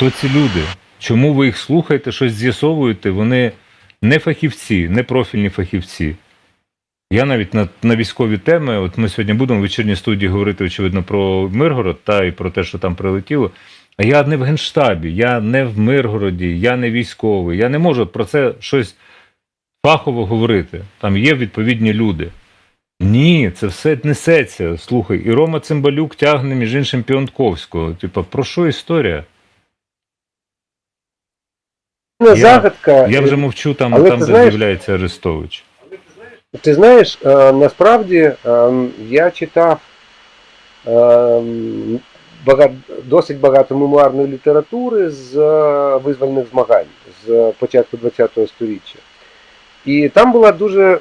Хто ці люди? Чому ви їх слухаєте, щось з'ясовуєте? Вони не фахівці, не профільні фахівці. Я навіть на, на військові теми, от ми сьогодні будемо в вечірній студії говорити, очевидно, про Миргород та і про те, що там прилетіло. А я не в Генштабі, я не в Миргороді, я не військовий. Я не можу про це щось фахово говорити. Там є відповідні люди. Ні, це все несеться. Слухай, і Рома Цимбалюк тягне між іншим Піонтковського. Типа, про що історія? Я- загадка. Я вже мовчу там, Але там де знаєш- з'являється Арестович. Ти знаєш, е, насправді е, я читав е, багато, досить багато мемуарної літератури з визвольних змагань з початку ХХ століття. І там була дуже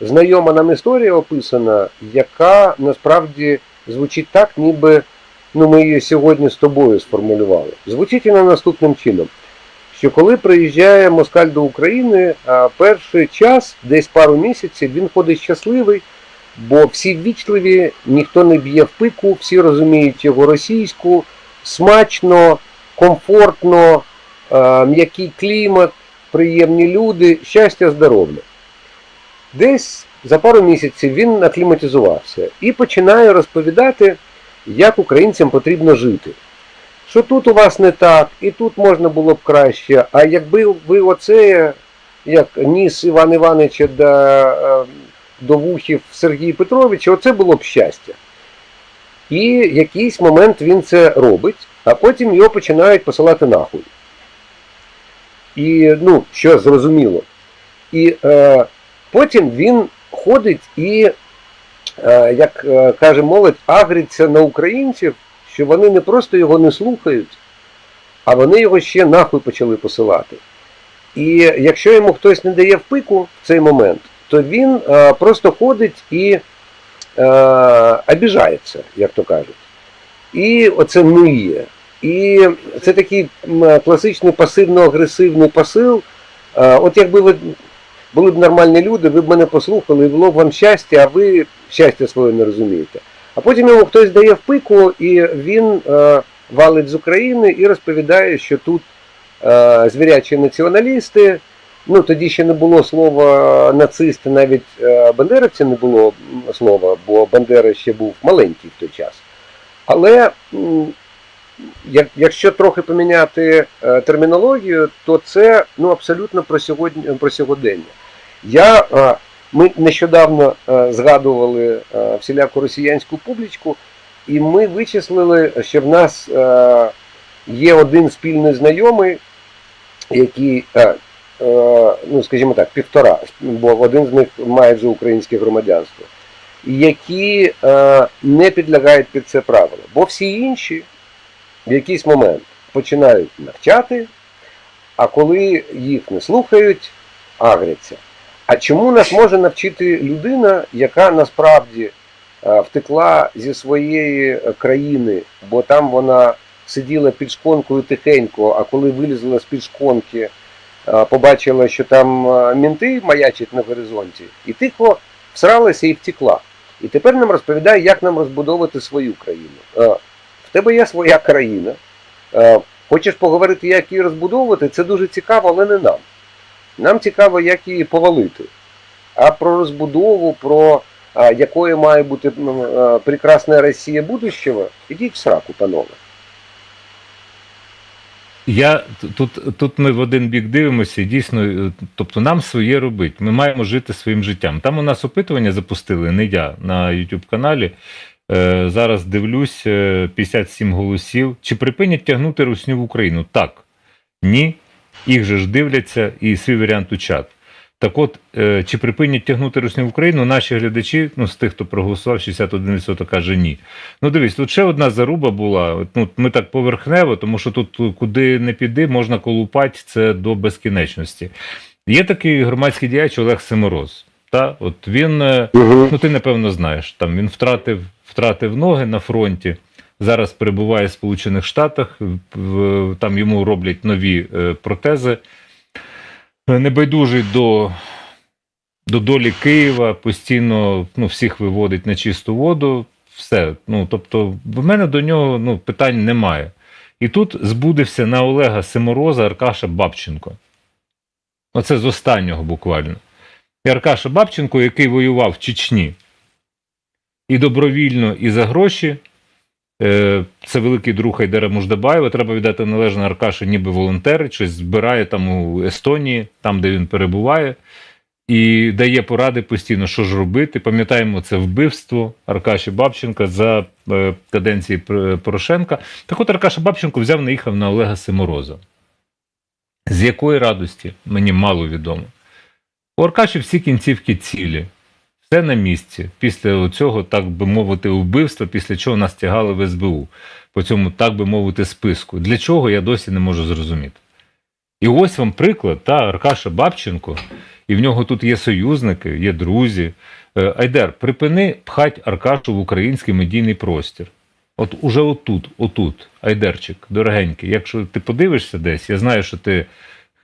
знайома нам історія описана, яка насправді звучить так, ніби ну, ми її сьогодні з тобою сформулювали. Звучить вона наступним чином. Що коли приїжджає москаль до України, перший час, десь пару місяців, він ходить щасливий, бо всі ввічливі, ніхто не б'є в пику, всі розуміють його російську, смачно, комфортно, м'який клімат, приємні люди, щастя, здоров'я. Десь за пару місяців він акліматизувався і починає розповідати, як українцям потрібно жити що тут у вас не так, і тут можна було б краще. А якби ви оце, як ніс Іван Івановича до, е, до вухів Сергія Петровича, оце було б щастя. І якийсь момент він це робить, а потім його починають посилати нахуй. І, ну, що зрозуміло. І е, потім він ходить і, е, як е, каже молодь, агриться на українців що вони не просто його не слухають, а вони його ще нахуй почали посилати. І якщо йому хтось не дає в пику в цей момент, то він е, просто ходить і е, обіжається, як то кажуть. І оце нує. І це такий класичний пасивно-агресивний посил. Е, от якби ви були б нормальні люди, ви б мене послухали, і було б вам щастя, а ви щастя своє не розумієте. А потім йому хтось дає в пику, і він е, валить з України і розповідає, що тут е, звірячі націоналісти. Ну тоді ще не було слова нацисти, навіть е, бандеровці не було слова, бо Бандера ще був маленький в той час. Але як, якщо трохи поміняти е, термінологію, то це ну, абсолютно про сьогодні про сьогодення. Я е, ми нещодавно е, згадували е, всіляку росіянську публічку, і ми вичислили, що в нас е, є один спільний знайомий, який, ну скажімо так, півтора, бо один з них має вже українське громадянство, які не підлягають під це правило. Бо всі інші в якийсь момент починають навчати, а коли їх не слухають, агряться. А чому нас може навчити людина, яка насправді е, втекла зі своєї е, країни, бо там вона сиділа під шконкою тихенько, а коли вилізла з під шконки, е, побачила, що там мінти маячать на горизонті, і тихо всралася і втекла. І тепер нам розповідає, як нам розбудовувати свою країну. В тебе є своя країна. Хочеш поговорити, як її розбудовувати, це дуже цікаво, але не нам. Нам цікаво, як її повалити. А про розбудову, про якою має бути прекрасна Росія будущого, ідіть в сраку, панове. Я тут, тут ми в один бік дивимося, і дійсно, е, тобто нам своє робить. Ми маємо жити своїм життям. Там у нас опитування запустили, не я на YouTube каналі. Е, зараз дивлюсь, е, 57 голосів. Чи припинять тягнути русню в Україну? Так. Ні. Їх же ж дивляться і свій варіант у чат. Так от, е, чи припинять тягнути русню в Україну, наші глядачі, ну з тих, хто проголосував, 61% каже ні. Ну дивись, тут ще одна заруба була. Ну, ми так поверхнево, тому що тут куди не піди, можна колупати це до безкінечності. Є такий громадський діяч Олег Семороз. Та? От він, е, Угу. ну ти напевно знаєш, там він втратив, втратив ноги на фронті. Зараз перебуває в Сполучених Штатах, там йому роблять нові е, протези. Е, Небайдужий до, до долі Києва, постійно ну, всіх виводить на чисту воду. Все. Ну, тобто, в мене до нього ну, питань немає. І тут збудився на Олега Симороза Аркаша Бабченко. Оце з останнього буквально. І Аркаша Бабченко, який воював в Чечні і добровільно, і за гроші. Е, Це великий друг Айдера Муждабаєва. Треба віддати належне Аркашу, ніби волонтер, щось збирає там у Естонії, там, де він перебуває, і дає поради постійно, що ж робити. Пам'ятаємо це вбивство Аркаші Бабченка за е, каденції Порошенка. Так от Аркаша Бабченко взяв, наїхав на Олега Симороза. З якої радості мені мало відомо. У Аркаші всі кінцівки цілі. Все на місці. Після цього, так би мовити, вбивства, після чого нас тягали в СБУ по цьому, так би мовити, списку. Для чого я досі не можу зрозуміти. І ось вам приклад, та Аркаша Бабченко, і в нього тут є союзники, є друзі. Е, Айдер, припини пхать Аркашу в український медійний простір. От уже отут, отут, Айдерчик, дорогенький, якщо ти подивишся десь, я знаю, що ти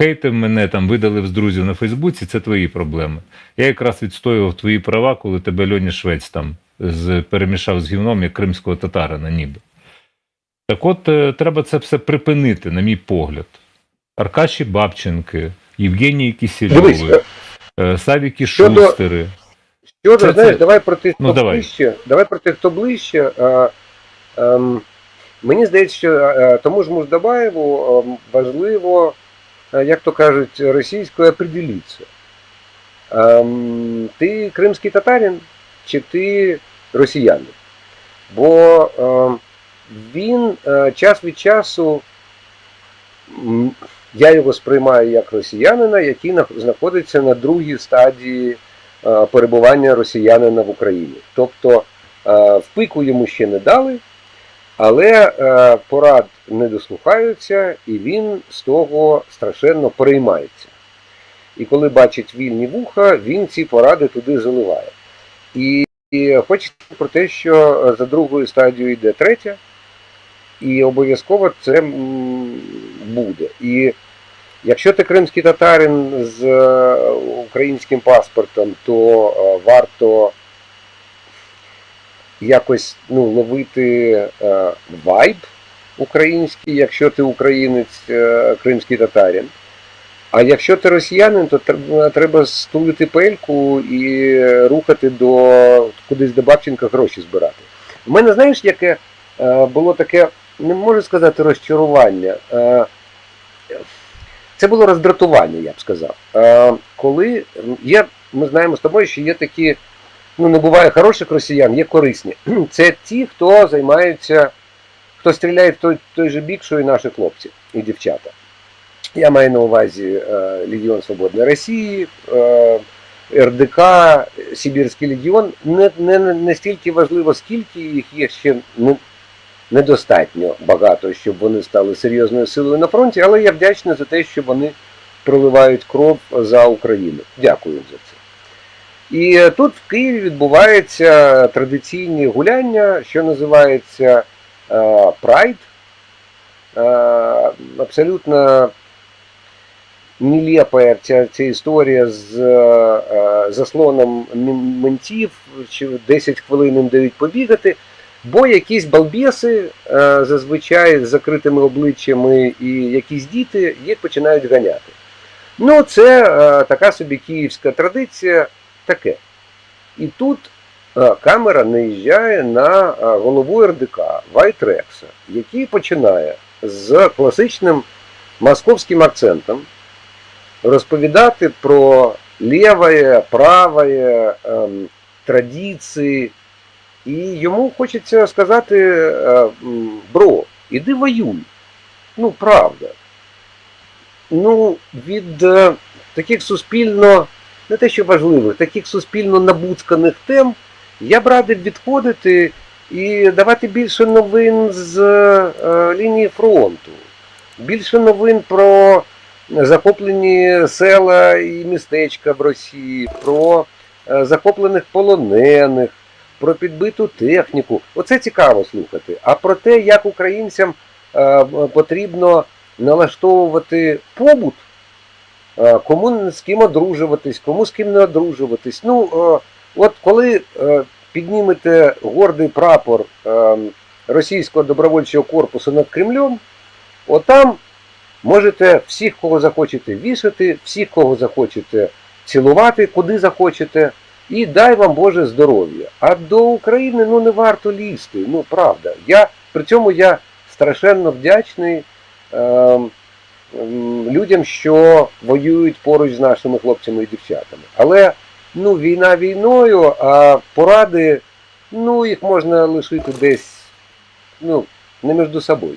хейтив мене, там видалив з друзів на Фейсбуці, це твої проблеми. Я якраз відстоював твої права, коли тебе Льоні Швець там з, перемішав з гівном як кримського татарина, ніби. Так от е, треба це все припинити, на мій погляд. Аркаші Бабченки, Євгенії Дивись, Кісільові, е, Савіки Шустери. Що Це- знаєш, це- давай про тих, хто Ну, давай. ближче. Давай про тих, хто ближче. А, ем, мені здається, що е, тому ж Муждабаєву ем, важливо, е, як то кажуть, російською определитися. Ем, ти кримський татарин чи ти росіянин? Бо ем, він е, час від часу. Я його сприймаю як росіянина, який знаходиться на другій стадії е, перебування росіянина в Україні. Тобто е, в пику йому ще не дали, але е, порад не дослухаються, і він з того страшенно переймається. І коли бачить вільні вуха, він ці поради туди заливає. І, і хочеться про те, що за другою стадією йде третя, і обов'язково це буде. І Якщо ти кримський татарин з е, українським паспортом, то е, варто якось ну, ловити е, вайб український, якщо ти українець е, кримський татарин. А якщо ти росіянин, то треба стулити пельку і рухати до кудись до Бабченка гроші збирати. У мене, знаєш, яке е, було таке, не можу сказати, розчарування. Е, це було роздратування, я б сказав. Е, коли є, ми знаємо з тобою, що є такі, ну не буває хороших росіян, є корисні. Це ті, хто займаються, хто стріляє в той, той же бік, що і наші хлопці і дівчата. Я маю на увазі е, Легіон Свободної Росії, е, РДК, Сибірський легіон. Не, не, не стільки важливо, скільки їх є ще не, недостатньо багато, щоб вони стали серйозною силою на фронті, але я вдячний за те, що вони проливають кров за Україну. Дякую за це. І тут в Києві відбуваються традиційні гуляння, що називається е, Прайд. Е, абсолютно нелепа ця, ця історія з е, заслоном ментів, що 10 хвилин їм дають побігати. Бо якісь балбеси зазвичай з закритими обличчями і якісь діти їх починають ганяти. Ну, це така собі київська традиція, таке. І тут е, камера наїжджає на е, голову РДК Вайтрекса, який починає з класичним московським акцентом розповідати про ліве, праве, ем, традиції. І йому хочеться сказати, е, бро, іди воюй. Ну, правда. Ну, від таких суспільно, не те, що важливих, таких суспільно набуцканих тем я б радив відходити і давати більше новин з е, лінії фронту. Більше новин про захоплені села і містечка в Росії, про е, захоплених полонених про підбиту техніку. Оце цікаво слухати. А про те, як українцям е, потрібно налаштовувати побут, кому з ким одружуватись, кому з ким не одружуватись. Ну, е, от коли е, піднімете гордий прапор е, російського добровольчого корпусу над Кремлем, Отам можете всіх, кого захочете, вішати, всіх, кого захочете цілувати, куди захочете. І дай вам Боже здоров'я. А до України ну не варто лізти. Ну правда. Я при цьому я страшенно вдячний ем, людям, що воюють поруч з нашими хлопцями і дівчатами. Але ну, війна війною, а поради, ну, їх можна лишити десь, ну, не між собою.